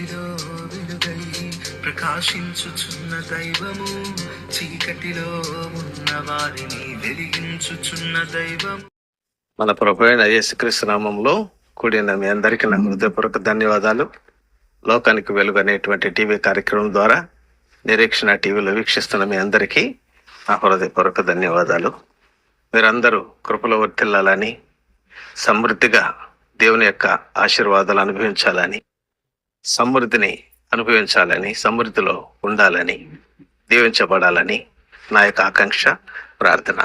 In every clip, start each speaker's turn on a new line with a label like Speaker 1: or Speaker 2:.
Speaker 1: చీకటిలో వెలుగై ప్రకాశించుచున్న దైవము చీకటిలో ఉన్న వారిని వెలిగించుచున్న దైవం.
Speaker 2: మన ప్రభు అయిన యేసుక్రీస్తు నామంలో కూడిన మీ అందరికీ నా హృదయపూర్వక ధన్యవాదాలు. లోకానికి వెలుగు అనేటువంటి టీవీ కార్యక్రమం ద్వారా నిరీక్షణ టీవీలో వీక్షిస్తున్న మీ అందరికీ నా హృదయపూర్వక ధన్యవాదాలు. మీరందరూ కృపలో వర్తిల్లాలని సమృద్ధిగా దేవుని యొక్క ఆశీర్వాదాలు అనుభవించాలని సమృద్ధిని అనుభవించాలని సమృద్ధిలో ఉండాలని దీవించబడాలని నా యొక్క ఆకాంక్ష ప్రార్థన.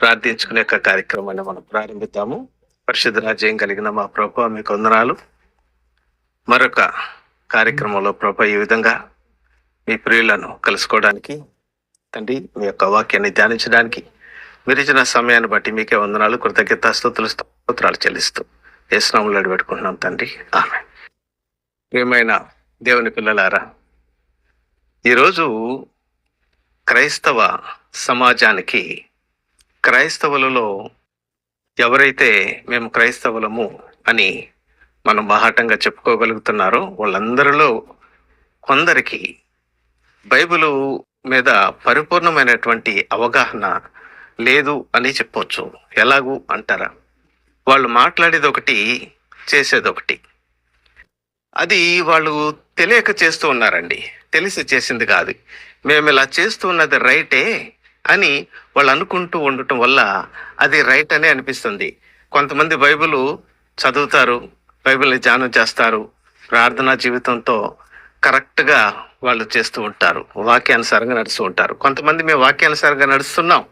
Speaker 2: ప్రార్థించుకునే యొక్క కార్యక్రమాన్ని మనం ప్రారంభిద్దాము. పరిశుద్ధ రాజ్యం కలిగిన మా ప్రభు మీకు వందనాలు మరొక కార్యక్రమంలో ప్రభు ఈ విధంగా మీ ప్రియులను కలుసుకోవడానికి తండ్రి మీ యొక్క వాక్యాన్ని ధ్యానించడానికి మీరు ఇచ్చిన సమయాన్ని బట్టి మీకే వందనాలు కృతజ్ఞత స్థుతులు స్తోత్రాలు చెల్లిస్తూ ఏ స్నాములు అడిపెట్టుకుంటున్నాం తండ్రి. ఆమె ప్రియమైన దేవుని పిల్లలారా ఈరోజు క్రైస్తవ సమాజానికి క్రైస్తవులలో ఎవరైతే మేము క్రైస్తవులము అని మనం బాహాటంగా చెప్పుకోగలుగుతున్నారో వాళ్ళందరిలో కొందరికి బైబిలు మీద పరిపూర్ణమైనటువంటి అవగాహన లేదు అని చెప్పొచ్చు. ఎలాగూ అంటారా? వాళ్ళు మాట్లాడేది ఒకటి చేసేది ఒకటి అది వాళ్ళు తెలియక చేస్తూ ఉన్నారండి. తెలిసి చేసింది కాదు. మేము ఇలా చేస్తున్నది రైటే అని వాళ్ళు అనుకుంటూ ఉండటం వల్ల అది రైట్ అనే అనిపిస్తుంది. కొంతమంది బైబిల్ చదువుతారు బైబిల్ని ధ్యానం చేస్తారు ప్రార్థనా జీవితంతో కరెక్ట్గా వాళ్ళు చేస్తూ ఉంటారు వాక్యానుసారంగా నడుస్తూ ఉంటారు. కొంతమంది మేము వాక్యానుసారంగా నడుస్తున్నాం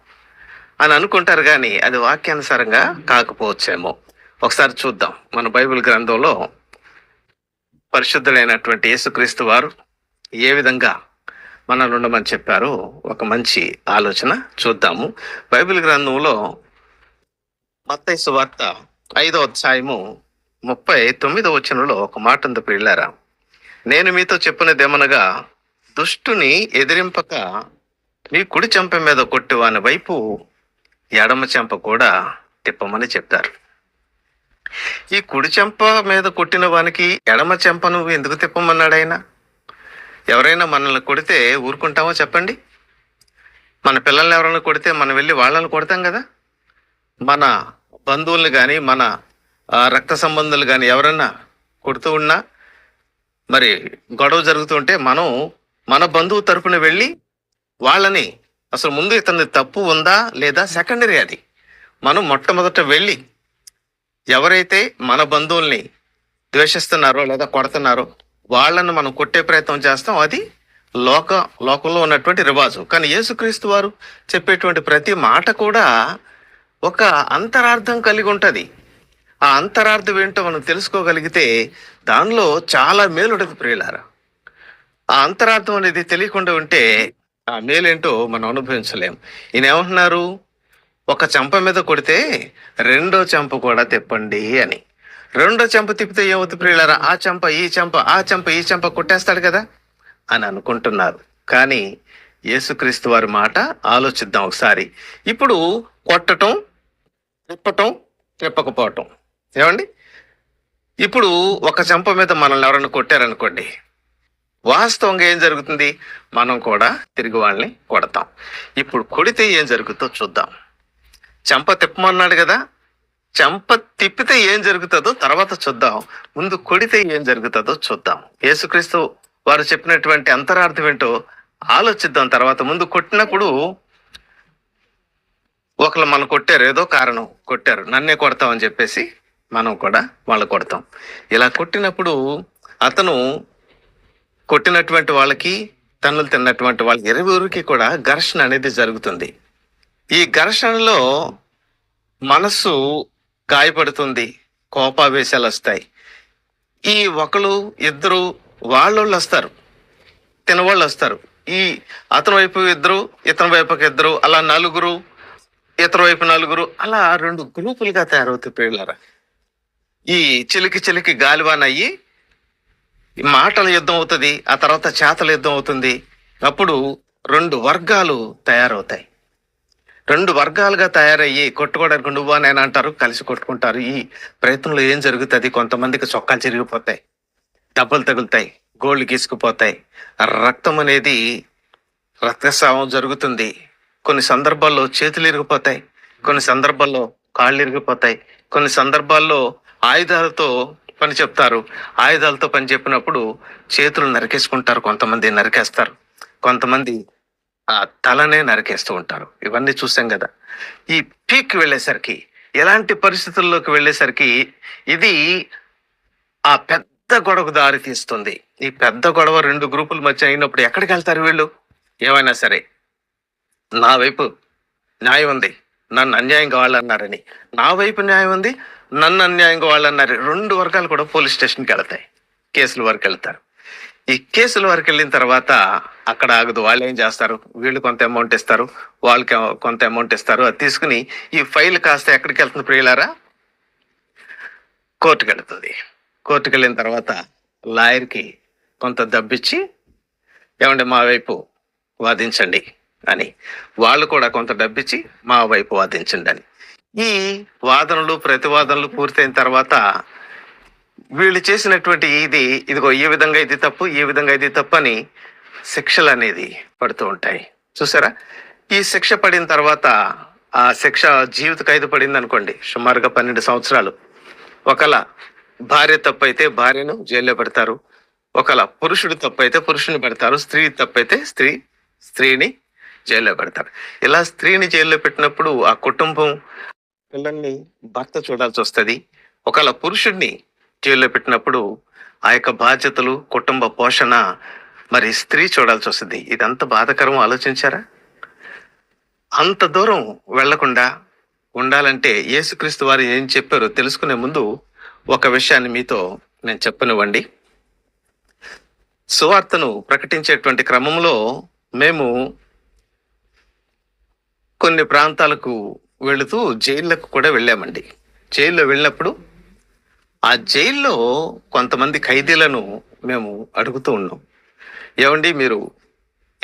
Speaker 2: అని అనుకుంటారు కానీ అది వాక్యానుసారంగా కాకపోవచ్చేమో. ఒకసారి చూద్దాం. మన బైబిల్ గ్రంథంలో పరిశుద్ధులైనటువంటి యేసుక్రీస్తు వారు ఏ విధంగా మనల్ని ఉండమని చెప్పారో ఒక మంచి ఆలోచన చూద్దాము. బైబిల్ గ్రంథంలో మత్తైసు వార్త ఐదో అధ్యాయము ముప్పై తొమ్మిదో వచనంలో ఒక మాట ఉంది పిల్లారా నేను మీతో చెప్పినదేమనగా దుష్టుని ఎదిరింపక మీ కుడి చెంప మీద కొట్టివాని వైపు ఎడమ చెంప కూడా తిప్పమని చెప్తారు. ఈ కుడి చెంప మీద కొట్టిన వానికి ఎడమ చెంప నువ్వు ఎందుకు తిప్పమన్నాడు ఆయన? ఎవరైనా మనల్ని కొడితే ఊరుకుంటామో చెప్పండి. మన పిల్లల్ని ఎవరైనా కొడితే మనం వెళ్ళి వాళ్ళని కొడతాం కదా. మన బంధువుల్ని కానీ మన రక్త సంబంధాలు కానీ ఎవరైనా కొడుతూ ఉన్నా మరి గొడవ జరుగుతుంటే మనం మన బంధువు తరపున వెళ్ళి వాళ్ళని అసలు ముందు ఇతని తప్పు ఉందా లేదా సెకండరీ అది. మనం మొట్టమొదట వెళ్ళి ఎవరైతే మన బంధువుల్ని ద్వేషిస్తున్నారో లేదా కొడుతున్నారో వాళ్ళను మనం కొట్టే ప్రయత్నం చేస్తాం. అది లోక లోకంలో ఉన్నటువంటి రివాజు. కానీ యేసుక్రీస్తు వారు చెప్పేటువంటి ప్రతి మాట కూడా ఒక అంతరార్థం కలిగి ఉంటుంది. ఆ అంతరార్థం ఏంటో మనం తెలుసుకోగలిగితే దానిలో చాలా మేలు ఉంటుంది ప్రియులారా. ఆ అంతరార్థం అనేది తెలియకుండా ఉంటే ఆ మేలేంటో మనం అనుభవించలేం. ఈయన ఏమంటున్నారు ఒక చెంప మీద కొడితే రెండో చెంప కూడా తిప్పండి అని. రెండో చెంప తిప్పితే ఏమవుతుంది ప్రియులారా? ఆ చెంప ఈ చెంప ఆ చెంప ఈ చెంప కొట్టేస్తాడు కదా అని అనుకుంటున్నారు. కానీ యేసుక్రీస్తు వారి మాట ఆలోచిద్దాం ఒకసారి. ఇప్పుడు కొట్టటం తిప్పటం తిప్పకపోవటం. ఏమండి? ఇప్పుడు ఒక చెంప మీద మనల్ని ఎవరైనా కొట్టారనుకోండి వాస్తవంగా ఏం జరుగుతుంది? మనం కూడా తిరిగి వాళ్ళని కొడతాం. ఇప్పుడు కొడితే ఏం జరుగుతుందో చూద్దాం. చెంప తిప్పమన్నాడు కదా. చెంప తిప్పితే ఏం జరుగుతుందో తర్వాత చూద్దాం. ముందు కొడితే ఏం జరుగుతుందో చూద్దాం. యేసుక్రీస్తు వారు చెప్పినటువంటి అంతరార్థం ఏంటో ఆలోచిద్దాం తర్వాత. ముందు కొట్టినప్పుడు ఒకళ్ళు మనం కొట్టారు ఏదో కారణం కొట్టారు. నన్నే కొడతామని చెప్పేసి మనం కూడా వాళ్ళు కొడతాం. ఇలా కొట్టినప్పుడు అతను కొట్టినటువంటి వాళ్ళకి తన్నులు తిన్నటువంటి వాళ్ళకి ఇరువురికి కూడా ఘర్షణ అనేది జరుగుతుంది. ఈ ఘర్షణలో మనస్సు గాయపడుతుంది కోపావేశాలు వస్తాయి ఈ ఒకరు ఇద్దరు వాళ్ళోళ్ళు వస్తారు తినవాళ్ళు వస్తారు ఈ అతని వైపు ఇద్దరు ఇతని వైపుకి ఇద్దరు అలా నలుగురు ఇతర వైపు నలుగురు అలా రెండు గ్రూపులుగా తయారవుతాయి పిల్లరా ఈ చిలికి చిలికి గాలివాన్ అయ్యి మాటల యుద్ధం అవుతుంది ఆ తర్వాత చేతల యుద్ధం అవుతుంది. అప్పుడు రెండు వర్గాలు తయారవుతాయి. రెండు వర్గాలుగా తయారయ్యి కొట్టుకోవడానికి నువ్వు నేను అంటారు కలిసి కొట్టుకుంటారు. ఈ ప్రయత్నంలో ఏం జరుగుతుంది? కొంతమందికి చొక్కాలు చిరిగిపోతాయి దెబ్బలు తగులుతాయి గోళ్ళు గీసుకుపోతాయి. రక్తం అనేది రక్తస్రావం జరుగుతుంది. కొన్ని సందర్భాల్లో చేతులు ఇరిగిపోతాయి కొన్ని సందర్భాల్లో కాళ్ళు ఇరిగిపోతాయి కొన్ని సందర్భాల్లో ఆయుధాలతో పని చెప్తారు. ఆయుధాలతో పని చెప్పినప్పుడు చేతులు నరికేసుకుంటారు కొంతమంది నరికేస్తారు. కొంతమంది ఆ తలనే నరికేస్తూ ఉంటారు. ఇవన్నీ చూసాం కదా. ఈ పీక్ వెళ్ళేసరికి ఎలాంటి పరిస్థితుల్లోకి వెళ్ళేసరికి ఇది ఆ పెద్ద గొడవకు దారి తీస్తుంది. ఈ పెద్ద గొడవ రెండు గ్రూపుల మధ్య అయినప్పుడు ఎక్కడికి వెళ్తారు వీళ్ళు? ఏమైనా సరే. నా వైపు న్యాయం ఉంది. నన్ను అన్యాయం కావాలన్నారని. నా వైపు న్యాయం ఉంది. నన్ను అన్యాయం కావాలన్నారు. రెండు వర్గాలు కూడా పోలీస్ స్టేషన్కి వెళ్తాయి. కేసుల వరకు వెళ్తారు. ఈ కేసుల వరకు వెళ్ళిన తర్వాత అక్కడ ఆగదు. వాళ్ళు ఏం చేస్తారు? వీళ్ళు కొంత అమౌంట్ ఇస్తారు. వాళ్ళకి కొంత అమౌంట్ ఇస్తారు. అది తీసుకుని ఈ ఫైల్ కాస్త ఎక్కడికి వెళ్తుంది ప్రియులారా? కోర్టుకు వెళుతుంది. కోర్టుకు వెళ్ళిన తర్వాత లాయర్కి కొంత డబ్బిచ్చి ఏమండి మా వైపు వాదించండి అని. వాళ్ళు కూడా కొంత డబ్బిచ్చి మా వైపు వాదించండి అని. ఈ వాదనలు ప్రతివాదనలు పూర్తయిన తర్వాత వీళ్ళు చేసినటువంటి ఇది ఇదిగో ఈ విధంగా ఇది తప్పు ఈ విధంగా ఇది తప్పు అని శిక్షలు అనేది పడుతూ ఉంటాయి. చూసారా? ఈ శిక్ష పడిన తర్వాత ఆ శిక్ష జీవిత ఖైదు పడింది అనుకోండి సుమారుగా పన్నెండు సంవత్సరాలు. ఒకల భార్య తప్పు అయితే భార్యను జైల్లో పెడతారు. ఒకలా పురుషుడు తప్పు అయితే పురుషుని పెడతారు. స్త్రీ తప్పు అయితే స్త్రీ స్త్రీని జైల్లో పెడతారు. ఇలా స్త్రీని జైల్లో పెట్టినప్పుడు ఆ కుటుంబం పిల్లల్ని భర్త చూడాల్సి వస్తుంది. ఒకవేళ పురుషుడిని జైల్లో పెట్టినప్పుడు ఆ యొక్క బాధ్యతలు కుటుంబ పోషణ మరి స్త్రీ చూడాల్సి వస్తుంది. ఇదంత బాధకరం ఆలోచించారా? అంత దూరం వెళ్ళకుండా ఉండాలంటే యేసుక్రీస్తు వారు ఏం చెప్పారో తెలుసుకునే ముందు ఒక విషయాన్ని మీతో నేను చెప్పనివ్వండి. సువార్తను ప్రకటించేటువంటి క్రమంలో మేము కొన్ని ప్రాంతాలకు వెళుతూ జైళ్ళకు కూడా వెళ్ళామండి. జైల్లో వెళ్ళినప్పుడు ఆ జైల్లో కొంతమంది ఖైదీలను మేము అడుగుతూ ఉన్నాం. ఏమండి మీరు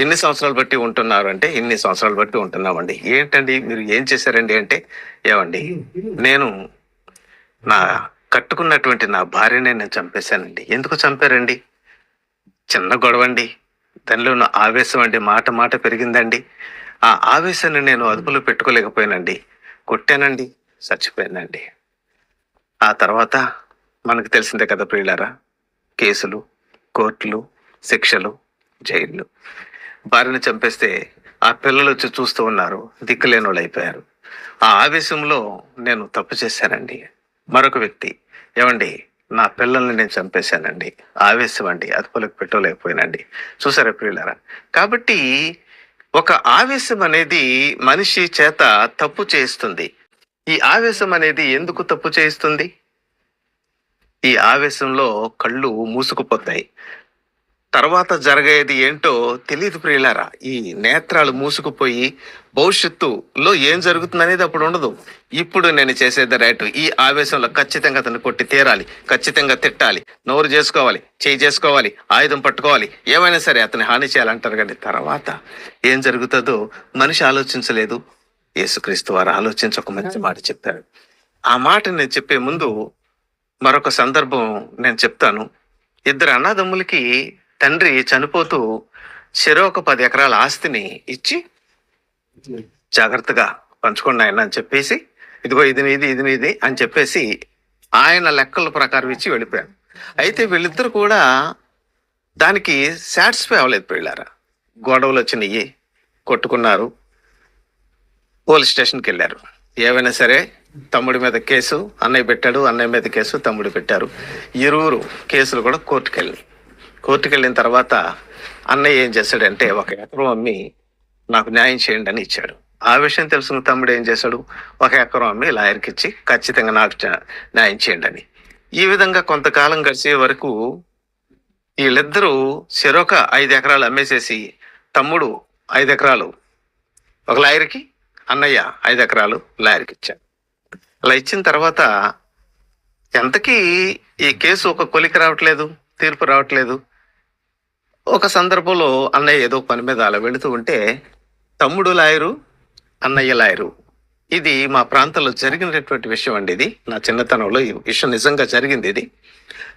Speaker 2: ఎన్ని సంవత్సరాలు బట్టి ఉంటున్నారు అంటే ఇన్ని సంవత్సరాలు బట్టి ఉంటున్నామండి? ఏంటండి మీరు ఏం చేశారండి అంటే ఏమండి నేను నా కట్టుకున్నటువంటి నా భార్యనే నేను చంపేశానండి. ఎందుకు చంపారండి? చిన్న గొడవండి. దానిలో ఉన్న ఆవేశం అండి మాట మాట పెరిగిందండి. ఆ ఆవేశాన్ని నేను అదుపులో పెట్టుకోలేకపోయానండి. కొట్టానండి చచ్చిపోయానండి. ఆ తర్వాత మనకు తెలిసిందే కదా ప్రియులారా. కేసులు కోర్టులు శిక్షలు జైళ్ళు. భార్యను చంపేస్తే ఆ పిల్లలు వచ్చి చూస్తూ ఉన్నారు దిక్కులేని వాళ్ళు అయిపోయారు. ఆ ఆవేశంలో నేను తప్పు చేశానండి. మరొక వ్యక్తి ఏమండి నా పిల్లల్ని నేను చంపేశానండి. ఆవేశం అండి అదుపులకు పెట్టుకోలేకపోయానండి. చూసారా ప్రియులారా? కాబట్టి ఒక ఆవేశం అనేది మనిషి చేత తప్పు చేయిస్తుంది. ఈ ఆవేశం అనేది ఎందుకు తప్పు చేయిస్తుంది? ఈ ఆవేశంలో కళ్ళు మూసుకుపోతాయి. తర్వాత జరగేది ఏంటో తెలియదు ప్రియులారా. ఈ నేత్రాలు మూసుకుపోయి భవిష్యత్తులో ఏం జరుగుతుంది అనేది అప్పుడు ఉండదు. ఇప్పుడు నేను చేసేది రైట్. ఈ ఆవేశంలో ఖచ్చితంగా అతను కొట్టి తీరాలి. ఖచ్చితంగా తిట్టాలి. నోరు చేసుకోవాలి. చేయి చేసుకోవాలి. ఆయుధం పట్టుకోవాలి. ఏమైనా సరే అతని హాని చేయాలంటారు కానీ తర్వాత ఏం జరుగుతుందో మనిషి ఆలోచించలేదు. యేసుక్రీస్తు వారు ఆలోచించి ఒక మంచి మాట చెప్పారు. ఆ మాట నేను చెప్పే ముందు మరొక సందర్భం నేను చెప్తాను. ఇద్దరు అన్నదమ్ములకి తండ్రి చనిపోతూ చెరో ఒక పది ఎకరాల ఆస్తిని ఇచ్చి జాగ్రత్తగా పంచుకోండి ఆయన అని చెప్పేసి ఇదిగో ఇది నీది ఇది నీది అని చెప్పేసి ఆయన లెక్కల ప్రకారం ఇచ్చి వెళ్ళిపోయాను అయితే వీళ్ళిద్దరు కూడా దానికి సాటిస్ఫై అవ్వలేదు పెళ్ళారా? గొడవలు వచ్చినాయి కొట్టుకున్నారు పోలీస్ స్టేషన్కి వెళ్ళారు. ఏమైనా సరే తమ్ముడి మీద కేసు అన్నయ్య పెట్టాడు అన్నయ్య మీద కేసు తమ్ముడు పెట్టారు. ఇరువురు కేసులు కూడా కోర్టుకు వెళ్ళినాయి కోర్టుకు వెళ్ళిన తర్వాత అన్నయ్య ఏం చేశాడంటే ఒక ఎకరం అమ్మి నాకు న్యాయం చేయండి అని ఇచ్చాడు. ఆ విషయం తెలుసుకున్న తమ్ముడు ఏం చేశాడు? ఒక ఎకరం అమ్మి లాయర్కి ఇచ్చి ఖచ్చితంగా నాకు న్యాయం చేయండి అని. ఈ విధంగా కొంతకాలం గడిచే వరకు వీళ్ళిద్దరూ చెరొక ఐదు ఎకరాలు అమ్మేసేసి తమ్ముడు ఐదు ఎకరాలు ఒక లాయర్కి అన్నయ్య ఐదు ఎకరాలు లాయర్కి ఇచ్చాడు అలా ఇచ్చిన తర్వాత ఎంతకీ ఈ కేసు ఒక కొలికి రావట్లేదు తీర్పు రావట్లేదు. ఒక సందర్భంలో అన్నయ్య ఏదో పని మీద అలా వెళుతూ ఉంటే తమ్ముడు లాయరు అన్నయ్య లాయరు ఇది మా ప్రాంతంలో జరిగినటువంటి విషయం అండి ఇది. నా చిన్నతనంలో ఈ విషయం నిజంగా జరిగింది ఇది.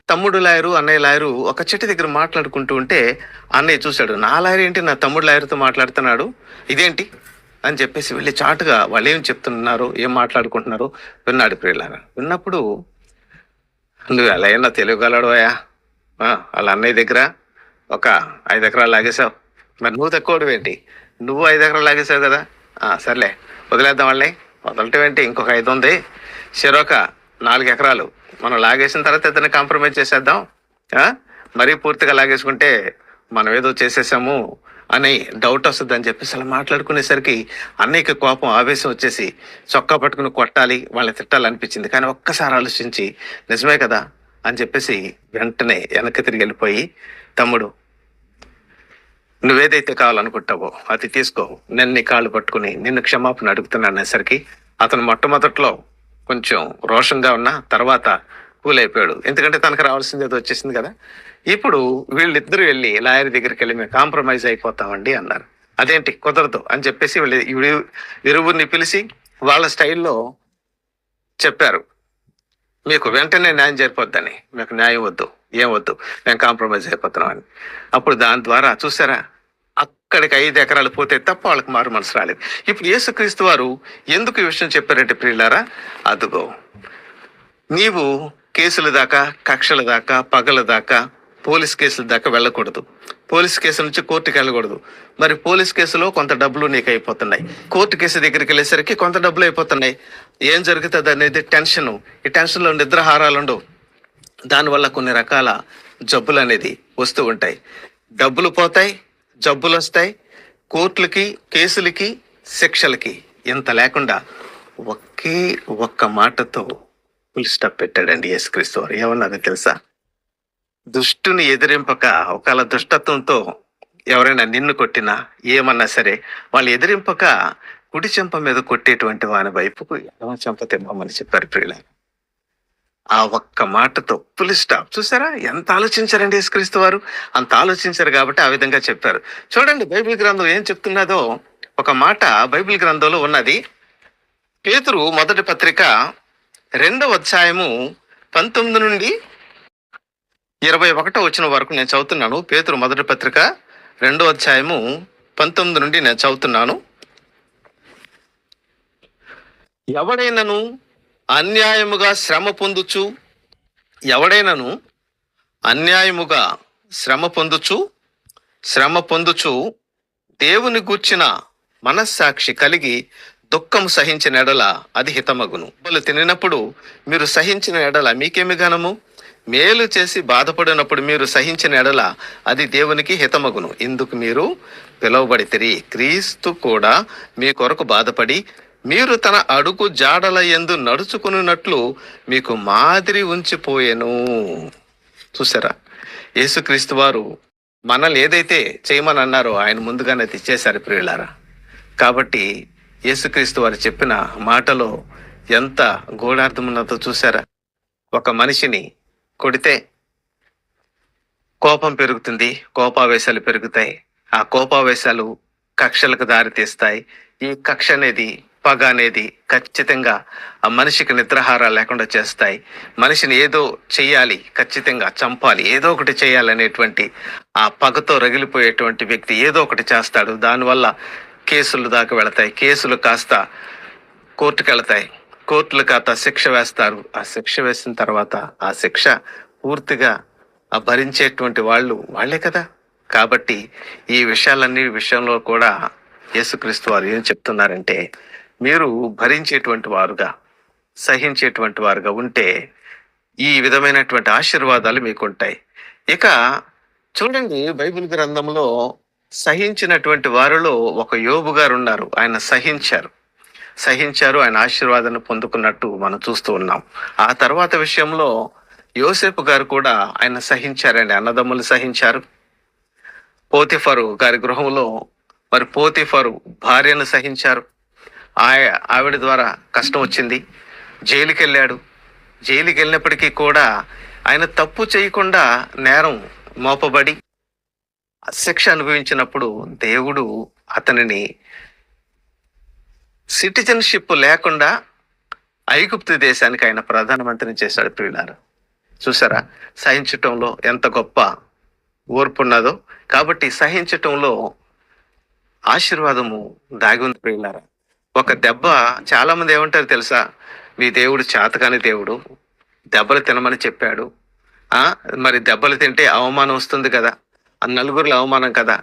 Speaker 2: తమ్ముడు లాయరు అన్నయ్య లాయరు ఒక చెట్టు దగ్గర మాట్లాడుకుంటూ ఉంటే అన్నయ్య చూశాడు నా లాయర్ ఏంటి నా తమ్ముడు లాయర్తో మాట్లాడుతున్నాడు? ఇదేంటి? అని చెప్పేసి వెళ్ళి చాటుగా వాళ్ళు ఏం చెప్తున్నారు ఏం మాట్లాడుకుంటున్నారు విన్నాడు ప్రియులారా. విన్నప్పుడు నువ్వు ఎలా అయినా తెలియగలడువయా వాళ్ళ అన్నయ్య దగ్గర ఒక ఐదు ఎకరాలు లాగేశావు. మరి నువ్వు తక్కువ ఏంటి? నువ్వు ఐదు ఎకరాలు లాగేశావు కదా. సర్లే వదిలేద్దాం వాళ్ళని. వదలటం ఏంటి? ఇంకొక ఐదు ఉంది. చెరొక నాలుగు ఎకరాలు. మనం లాగేసిన తర్వాత ఇతన్ని కాంప్రమైజ్ చేసేద్దాం. మరీ పూర్తిగా లాగేసుకుంటే మనం ఏదో చేసేసాము. అని డౌట్ వస్తుంది అని చెప్పేసి అలా మాట్లాడుకునేసరికి అన్నయ్యకి కోపం ఆవేశం వచ్చేసి చొక్కా పట్టుకుని కొట్టాలి వాళ్ళని తిట్టాలనిపించింది. కానీ ఒక్కసారి ఆలోచించి నిజమే కదా? అని చెప్పేసి వెంటనే వెనక్కి తిరిగి వెళ్ళిపోయి తమ్ముడు నువ్వేదైతే కావాలనుకుంటావో అది తీసుకో. నేను నీ కాళ్ళు పట్టుకుని నిన్ను క్షమాపణ అడుగుతున్నాను అనేసరికి అతను మొట్టమొదట్లో కొంచెం రోషంగా ఉన్న తర్వాత కూల్ అయిపోయాడు ఎందుకంటే తనకు రావాల్సింది అది వచ్చేసింది కదా. ఇప్పుడు వీళ్ళిద్దరూ వెళ్ళి లాయర్ దగ్గరికి వెళ్ళి మేము కాంప్రమైజ్ అయిపోతామండి అన్నారు. అదేంటి? కుదరదు అని చెప్పేసి వీళ్ళు ఇరువురిని పిలిచి వాళ్ళ స్టైల్లో చెప్పారు. మీకు వెంటనే న్యాయం జరిపోద్దని మీకు న్యాయం వద్దు. ఏం వద్దు? మేము కాంప్రమైజ్ అయిపోతున్నాం అని. అప్పుడు దాని ద్వారా చూసారా? అక్కడికి ఐదు ఎకరాలు పోతే తప్ప వాళ్ళకి మారు మనసు రాలేదు. ఇప్పుడు యేసుక్రీస్తు వారు ఎందుకు ఈ విషయం చెప్పారంటే ప్రియులారా? అదుగో నీవు కేసుల దాకా కక్షల దాకా పగల దాకా పోలీస్ కేసుల దాకా వెళ్ళకూడదు. పోలీస్ కేసు నుంచి కోర్టుకి వెళ్ళకూడదు. మరి పోలీస్ కేసులో కొంత డబ్బులు నీకు అయిపోతున్నాయి. కోర్టు కేసు దగ్గరికి వెళ్ళేసరికి కొంత డబ్బులు అయిపోతున్నాయి. ఏం జరుగుతుంది అనేది టెన్షన్. ఈ టెన్షన్లో నిద్రహారాలు ఉండవు. దానివల్ల కొన్ని రకాల జబ్బులు అనేది వస్తూ ఉంటాయి. డబ్బులు పోతాయి జబ్బులు వస్తాయి. కోర్టులకి కేసులకి శిక్షలకి ఇంత లేకుండా ఒకే ఒక్క మాటతో ఫుల్ స్టాప్ పెట్టాడండి యేసుక్రీస్తు వారు. ఏమన్నది తెలుసా? దుష్టుని ఎదిరింపక ఒకవేళ దుష్టత్వంతో ఎవరైనా నిన్ను కొట్టినా ఏమన్నా సరే వాళ్ళు ఎదిరింపక కుడి చెంప మీద కొట్టేటువంటి వాని వైపుకు ఎడమ చెంప తెమ్మని చెప్పారు ప్రియుల ఆ ఒక్క మాటతో ఫుల్ స్టాప్ చూసారా? ఎంత ఆలోచించారండి యేసుక్రీస్తు వారు? అంత ఆలోచించారు కాబట్టి ఆ విధంగా చెప్పారు. చూడండి బైబిల్ గ్రంథం ఏం చెప్తున్నదో. ఒక మాట బైబిల్ గ్రంథంలో ఉన్నది. పేతురు మొదటి పత్రిక రెండవ అధ్యాయము పంతొమ్మిది నుండి ఇరవై ఒకటో వచ్చిన వరకు నేను చదువుతున్నాను. పేతురు మొదటి పత్రిక రెండో అధ్యాయము పంతొమ్మిది నుండి నేను చదువుతున్నాను. ఎవడైనను అన్యాయముగా శ్రమ పొందుచు ఎవడైనను అన్యాయముగా శ్రమ పొందుచు శ్రమ పొందుచు దేవుని గూర్చిన మనస్సాక్షి కలిగి దుఃఖం సహించిన ఎడల అది హితమగును. వాళ్ళు తినినప్పుడు మీరు సహించిన ఎడల మీకేమి ఘనము? మేలు చేసి బాధపడినప్పుడు మీరు సహించిన ఎడల అది దేవునికి హితమగును. ఇందుకు మీరు పిలువబడితిరి. క్రీస్తు కూడా మీ కొరకు బాధపడి మీరు తన అడుగు జాడల ఎందు నడుచుకున్నట్లు మీకు మాదిరి ఉంచిపోయెను. చూసారా యేసుక్రీస్తు వారు మనల్ని ఏదైతే చేయమని అన్నారో ఆయన ముందుగానే తెచ్చేశారు ప్రియులారా. కాబట్టి యేసుక్రీస్తు వారు చెప్పిన మాటలో ఎంత గూఢార్థమున్నదో చూసారా ఒక మనిషిని కొడితే కోపం పెరుగుతుంది కోపావేశాలు పెరుగుతాయి. ఆ కోపావేశాలు కక్షలకు దారితీస్తాయి ఈ కక్ష అనేది పగ అనేది ఖచ్చితంగా ఆ మనిషికి నిద్రహారాలు లేకుండా చేస్తాయి. మనిషిని ఏదో చెయ్యాలి ఖచ్చితంగా చంపాలి ఏదో ఒకటి చేయాలనేటువంటి ఆ పగతో రగిలిపోయేటువంటి వ్యక్తి ఏదో ఒకటి చేస్తాడు. దానివల్ల కేసులు దాకా వెళతాయి. కేసులు కాస్త కోర్టుకు వెళతాయి కోర్టులు కాస్త శిక్ష వేస్తారు. ఆ శిక్ష వేసిన తర్వాత ఆ శిక్ష పూర్తిగా ఆ భరించేటువంటి వాళ్ళు వాళ్ళే కదా. కాబట్టి ఈ విషయాలన్నీ విషయంలో కూడా యేసుక్రీస్తు వారు ఏం చెప్తున్నారంటే మీరు భరించేటువంటి వారుగా సహించేటువంటి వారుగా ఉంటే ఈ విధమైనటువంటి ఆశీర్వాదాలు మీకు ఉంటాయి ఇక చూడండి బైబిల్ గ్రంథంలో సహించినటువంటి వారిలో ఒక యోబు గారు ఉన్నారు. ఆయన సహించారు. సహించారు ఆయన ఆశీర్వాదాన్ని పొందుకున్నట్టు మనం చూస్తూ ఉన్నాం. ఆ తర్వాత విషయంలో యోసేపు గారు కూడా ఆయన సహించారండి. అన్నదమ్ములు సహించారు. పోతిఫరు గారి గృహంలో మరి పోతిఫరు భార్యను సహించారు. ఆయ ఆవిడ ద్వారా కష్టం వచ్చింది. జైలుకి వెళ్ళాడు జైలుకి వెళ్ళినప్పటికీ కూడా ఆయన తప్పు చేయకుండా నేరం మోపబడి శిక్ష అనుభవించినప్పుడు దేవుడు అతనిని సిటిజన్షిప్ లేకుండా ఐగుప్తు దేశానికి ఆయన ప్రధానమంత్రిని చేశాడు ప్రియులారు. చూసారా? సహించటంలో ఎంత గొప్ప ఓర్పు ఉన్నదో. కాబట్టి సహించటంలో ఆశీర్వాదము దాగి ఉంది ప్రియులారా. ఒక దెబ్బ చాలా మంది ఏమంటారు తెలుసా? మీ దేవుడు చేతకాని దేవుడు దెబ్బలు తినమని చెప్పాడు. మరి దెబ్బలు తింటే అవమానం వస్తుంది కదా. నలుగురిలో అవమానం కదా?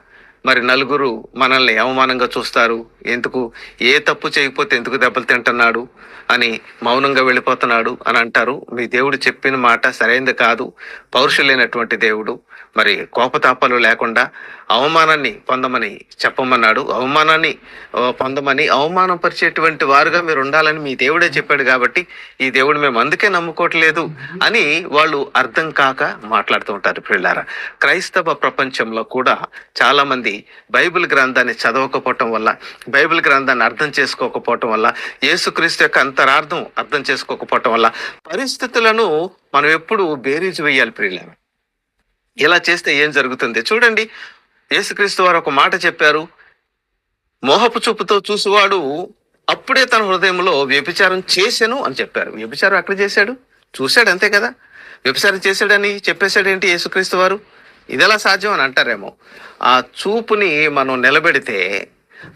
Speaker 2: మరి నలుగురు మనల్ని అవమానంగా చూస్తారు. ఎందుకు? ఏ తప్పు చేయకపోతే ఎందుకు దెబ్బలు తింటున్నాడు? అని మౌనంగా వెళ్ళిపోతున్నాడు అని అంటారు. మీ దేవుడు చెప్పిన మాట సరైనది కాదు. పౌరుషులైనటువంటి దేవుడు. మరి కోపతాపాలు లేకుండా అవమానాన్ని పొందమని చెప్పమన్నాడు. అవమానాన్ని పొందమని అవమానం పరిచేటువంటి వారుగా మీరు ఉండాలని మీ దేవుడే చెప్పాడు కాబట్టి ఈ దేవుడు మేము అందుకే నమ్ముకోవట్లేదు అని వాళ్ళు అర్థం కాక మాట్లాడుతూ ఉంటారు పిల్లారా క్రైస్తవ ప్రపంచంలో కూడా చాలామంది బైబిల్ గ్రంథాన్ని చదవకపోవటం వల్ల బైబిల్ గ్రంథాన్ని అర్థం చేసుకోకపోవటం వల్ల యేసుక్రీస్తు యొక్క అంతరార్థం అర్థం చేసుకోకపోవటం వల్ల పరిస్థితులను మనం ఎప్పుడు బేరీజు వేయాలి ప్రియులారా. ఇలా చేస్తే ఏం జరుగుతుంది? చూడండి యేసుక్రీస్తు వారు ఒక మాట చెప్పారు. మోహపు చూపుతో చూసేవాడు అప్పుడే తన హృదయంలో వ్యభిచారం చేశాను అని చెప్పారు. వ్యభిచారం ఎక్కడ చేశాడు? చూశాడు అంతే కదా. వ్యభిచారం చేశాడని చెప్పేశాడేంటి యేసుక్రీస్తు వారు? ఇదెలా సాధ్యం అని అంటారేమో. ఆ చూపుని మనం నిలబెడితే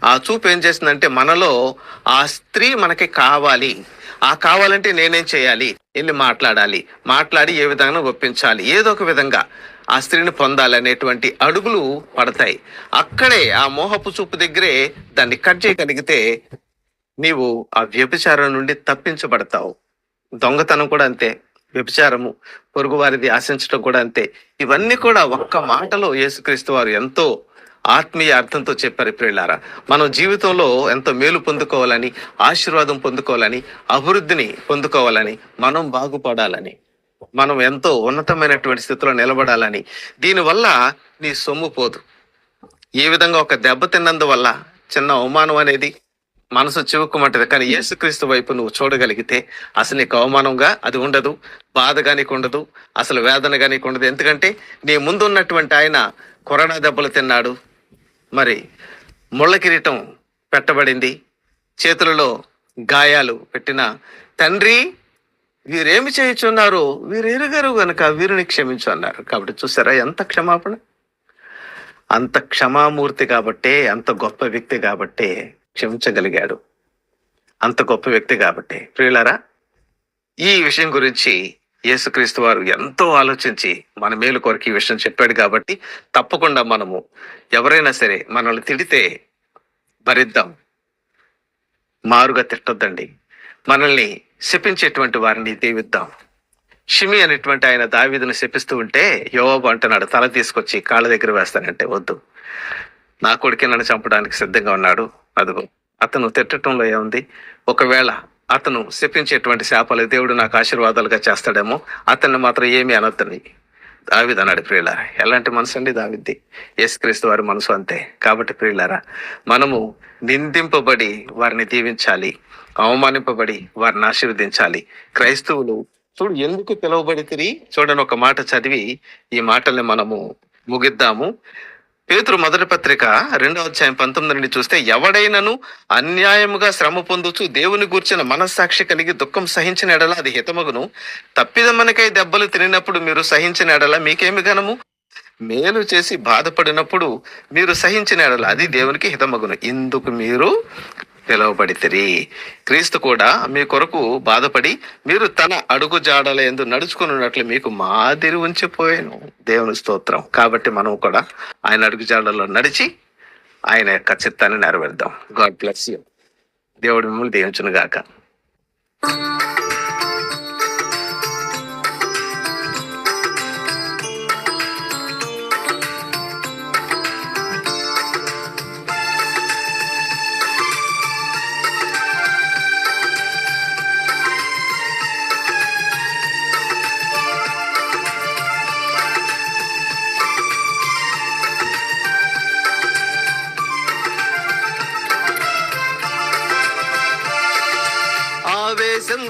Speaker 2: ఆ చూపు ఏం చేస్తుందంటే మనలో ఆ స్త్రీ మనకి కావాలి. ఆ కావాలంటే నేనేం చేయాలి? వెళ్ళి మాట్లాడాలి. మాట్లాడి ఏ విధంగా ఒప్పించాలి. ఏదో ఒక విధంగా. ఆ స్త్రీని పొందాలనేటువంటి అడుగులు పడతాయి. అక్కడే ఆ మోహపు చూపు దగ్గరే దాన్ని కట్ చేయగలిగితే నీవు ఆ వ్యభిచారం నుండి తప్పించబడతావు. దొంగతనం కూడా అంతే వ్యభిచారము పొరుగువారిది ఆశించడం కూడా అంతే. ఇవన్నీ కూడా ఒక్క మాటలో యేసుక్రీస్తు వారు ఎంతో ఆత్మీయ అర్థంతో చెప్పారు ప్రియులారా. మనం జీవితంలో ఎంతో మేలు పొందుకోవాలని ఆశీర్వాదం పొందుకోవాలని అభివృద్ధిని పొందుకోవాలని మనం బాగుపడాలని. మనం ఎంతో ఉన్నతమైనటువంటి స్థితిలో నిలబడాలని. దీనివల్ల నీ సొమ్ము పోదు. ఏ విధంగా ఒక దెబ్బ తిన్నందువల్ల చిన్న అవమానం అనేది మనసు చివుక్కుమంటది. కానీ యేసుక్రీస్తు వైపు నువ్వు చూడగలిగితే అసలు నీకు అవమానంగా అది ఉండదు బాధగా నీకు ఉండదు అసలు వేదనగా నీకు ఉండదు. ఎందుకంటే నీ ముందు ఉన్నటువంటి ఆయన కరోనా దెబ్బలు తిన్నాడు. మరి ముళ్ళ కిరీటం పెట్టబడింది. చేతులలో గాయాలు పెట్టిన తండ్రి వీరేమి చేయుచున్నారు? వీరెరుగరు గనుక వీరిని క్షమించు అన్నారు. కాబట్టి చూసారా ఎంత క్షమాపణ? అంత క్షమామూర్తి కాబట్టే అంత గొప్ప వ్యక్తి కాబట్టే క్షమించగలిగాడు. అంత గొప్ప వ్యక్తి కాబట్టి. ప్రియులరా ఈ విషయం గురించి యేసుక్రీస్తు వారు ఎంతో ఆలోచించి మన మేలు కొరకు ఈ విషయం చెప్పాడు కాబట్టి తప్పకుండా మనము ఎవరైనా సరే మనల్ని తిడితే భరిద్దాం. మారుగా తిట్టొద్దండి. మనల్ని శపించేటువంటి వారిని దీవిద్దాం. షిమి అనేటువంటి ఆయన దావీదును శపిస్తూ ఉంటే యోవాబు అంటున్నాడు తల తీసుకొచ్చి కాళ్ళ దగ్గర వేస్తానంటే వద్దు. నా కొడుకే నన్ను చంపడానికి సిద్ధంగా ఉన్నాడు. అదిగో అతను తిట్టడంలో ఏముంది? ఒకవేళ అతను శపించేటువంటి శాపాలు దేవుడు నాకు ఆశీర్వాదాలుగా చేస్తాడేమో అతన్ని మాత్రం ఏమీ అనొద్దని. దావిద్ అన్నాడు ప్రియులారా ఎలాంటి మనసు అండి దావిద్ది? యేసుక్రీస్తు వారి మనసు అంతే. కాబట్టి ప్రియులారా మనము నిందింపబడి వారిని దీవించాలి. అవమానింపబడి వారిని ఆశీర్వదించాలి. క్రైస్తవులు చూడు ఎందుకు పిలువబడి తిరిగి చూడని ఒక మాట చదివి ఈ మాటల్ని మనము ముగిద్దాము. పేతురు మొదటి పత్రిక రెండవ అధ్యాయం పంతొమ్మిది నుండి చూస్తే ఎవడైనను అన్యాయముగా శ్రమ పొందుచు దేవుని గూర్చిన మనస్సాక్షి కలిగి దుఃఖం సహించిన ఎడల అది హితమగును. తప్పిదమ్మనికై దెబ్బలు తినినప్పుడు మీరు సహించిన ఎడల మీకేమి గనము మేలు చేసి బాధపడినప్పుడు మీరు సహించిన ఎడల అది దేవునికి హితమగును. ఇందుకు మీరు పిలువబడితిరి క్రీస్తు కూడా మీ కొరకు బాధపడి మీరు తన అడుగు జాడల ఎందు నడుచుకున్నట్లు మీకు మాదిరి ఉంచిపోయాను. దేవుని స్తోత్రం. కాబట్టి మనం కూడా ఆయన అడుగు జాడల్లో నడిచి ఆయన యొక్క చిత్తాన్ని నెరవేర్దాం గాడ్ బ్లెస్ యూ. దేవుడు మిమ్మల్ని దీవించును గాక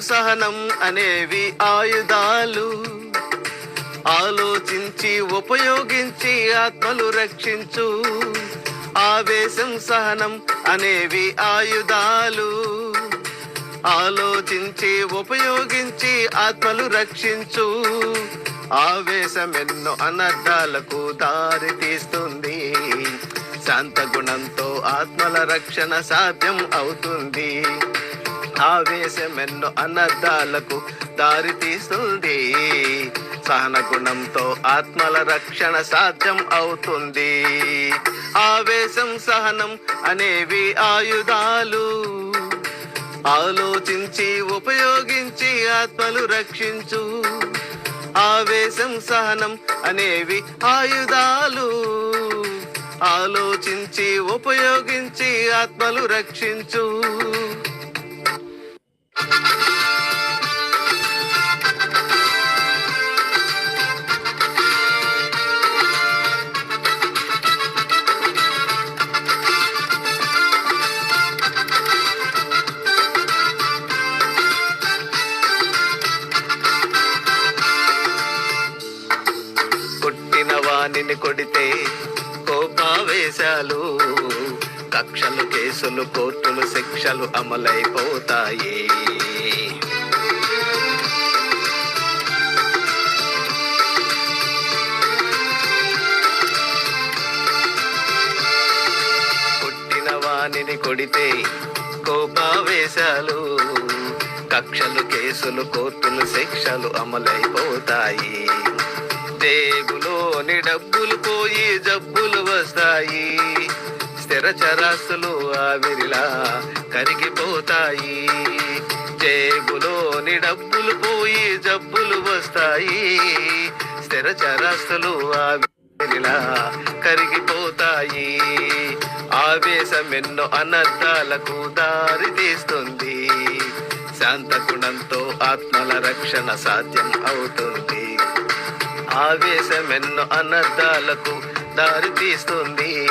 Speaker 2: సహనం అనేవి ఆయుధాలు. ఆలోచించి ఉపయోగించి ఆత్మలు రక్షించు. ఆవేశం సహనం అనేవి ఆయుధాలు. ఆలోచించి ఉపయోగించి ఆత్మలు రక్షించు. ఆవేశం ఎన్నో అనర్థాలకు దారి తీస్తుంది. శాంత గుణంతో ఆత్మల రక్షణ సాధ్యం అవుతుంది. ఆవేశమెన్నో అనర్థాలకు దారి తీస్తుంది. సహన గుణంతో ఆత్మల రక్షణ సాధ్యం అవుతుంది. ఆవేశం సహనం అనేవి ఆయుధాలు. ఆలోచించి ఉపయోగించి ఆత్మలు రక్షించు. ఆవేశం సహనం అనేవి ఆయుధాలు. ఆలోచించి ఉపయోగించి ఆత్మలు రక్షించు. కొట్టిన వానిని కొడితే కోపావేశాలు కక్షలు కేసులు కోర్టులు శిక్షలు అమలైపోతాయి. పుట్టిన వాణిని కొడితే కోపావేశాలు కక్షలు కేసులు కోర్టులు శిక్షలు అమలైపోతాయి. జేబులోని డబ్బులు పోయి జబ్బులు వస్తాయి. చరాస్తులు ఆవిరిలా కరిగిపోతాయి. జేబులోని డబ్బులు పోయి జబ్బులు వస్తాయి. స్థిర చరాస్తులు ఆవిరిలా కరిగిపోతాయి. ఆవేశమెన్నో అనర్థాలకు దారి తీస్తుంది. శాంత గుణంతో ఆత్మల రక్షణ సాధ్యం అవుతుంది. ఆవేశమెన్నో అనర్థాలకు దారి తీస్తుంది.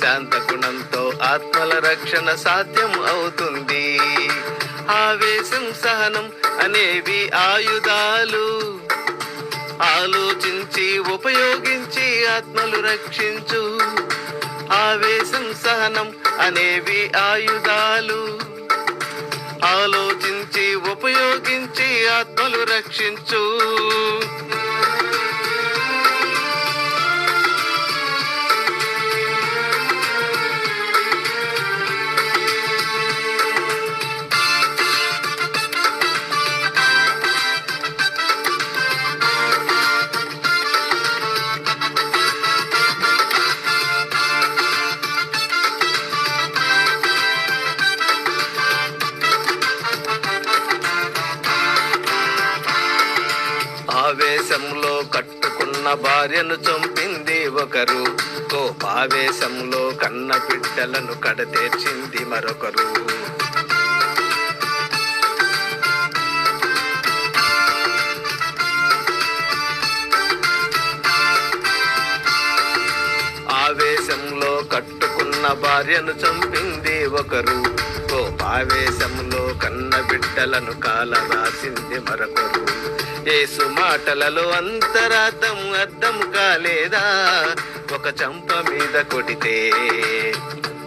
Speaker 2: శాంత గుణంతో ఆత్మల రక్షణ సాధ్యం అవుతుంది. ఆవేశం సహనం అనేవి ఆయుధాలు. ఆలోచించి ఉపయోగించి ఆత్మలు రక్షించు. ఆవేశం సహనం అనేవి ఆయుధాలు. ఆలోచించి ఉపయోగించి ఆత్మలు రక్షించు. భార్యను చంపింది ఒకరు. కోపావేశంలో కన్న బిడ్డలను కడతేర్చింది మరొకరు. ఆవేశంలో కట్టుకున్న భార్యను చంపింది ఒకరు. కోపావేశంలో కన్న బిడ్డలను కాల రాసింది మరొకరు. ఏసు మాటలలో అంతరార్థం అర్థం కాలేదా? ఒక చంప మీద కొడితే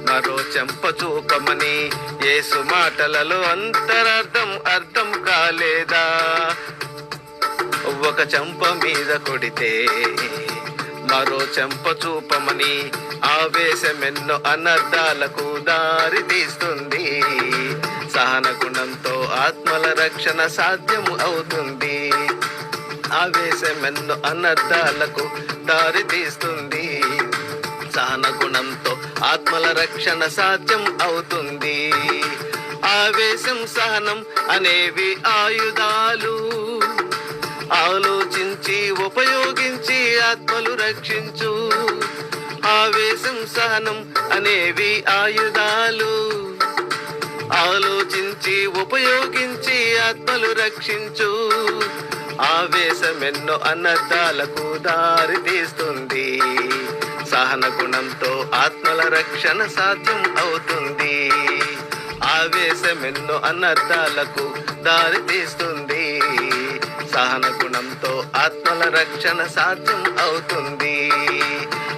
Speaker 2: మరో చెంప చూపమని ఏసు మాటలలో అంతరార్థం అర్థం కాలేదా? ఒక చెంప మీద కొడితే మరో చెంప చూపమని ఆవేశమెన్నో అనర్థాలకు దారి తీస్తుంది. సహన గుణంతో ఆత్మల రక్షణ సాధ్యము అవుతుంది. ఆవేశమెన్నో అనర్థాలకు దారి తీస్తుంది. సహన గుణంతో ఆత్మల రక్షణ సాధ్యం అవుతుంది. ఆవేశం సహనం అనేవి ఆయుధాలు. ఆత్మలు రక్షించు. ఆవేశం సహనం అనేవి ఆయుధాలు. ఆలోచించి ఉపయోగించి ఆత్మలు రక్షించు. ఆవేశమెన్నో అనర్థాలకు దారి తీస్తుంది. సహన గుణంతో ఆత్మల రక్షణ సాధ్యం అవుతుంది. ఆవేశమెన్నో అనర్థాలకు దారి తీస్తుంది. సహన గుణంతో ఆత్మల రక్షణ సాధ్యం అవుతుంది.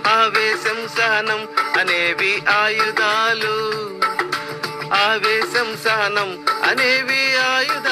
Speaker 2: ఆవేశం సహనం అనేవి ఆయుధాలు. ఆవేశం సహనం అనేవి ఆయుధాలు.